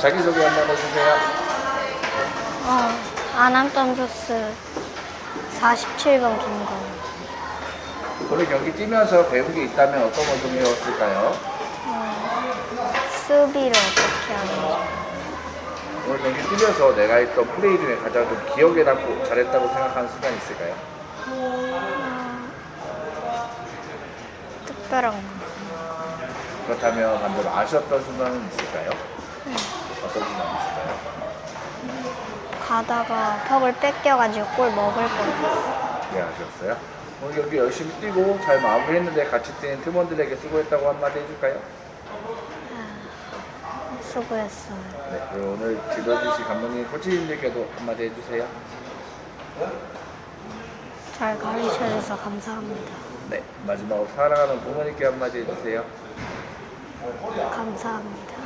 자기소개 한번 해주세요. 어, 아남점조스 47번 김건. 오늘 경기 뛰면서 배운 게 있다면 어떤 걸 좀 배웠을까요? 수비를 어떻게 하는지. 오늘 경기 뛰면서 내가 했던 플레이 중에 가장 좀 기억에 남고 잘했다고 생각하는 순간 있을까요? 특별한 거. 그렇다면 반대로 아쉬웠던 순간은 있을까요? 순간 있을까요? 가다가 턱을 뺏겨가지고 골 먹을 뻔했어. 네, 아쉬웠어요. 오늘 경기 열심히 뛰고 잘 마무리했는데 같이 뛰는 팀원들에게 수고했다고 한마디 해줄까요? 수고했어요. 네, 그리고 오늘 지도주시 감독님, 코치님들께도 한마디 해주세요. 잘 가르쳐줘서 감사합니다. 네, 마지막으로 사랑하는 부모님께 한마디 해주세요. 감사합니다.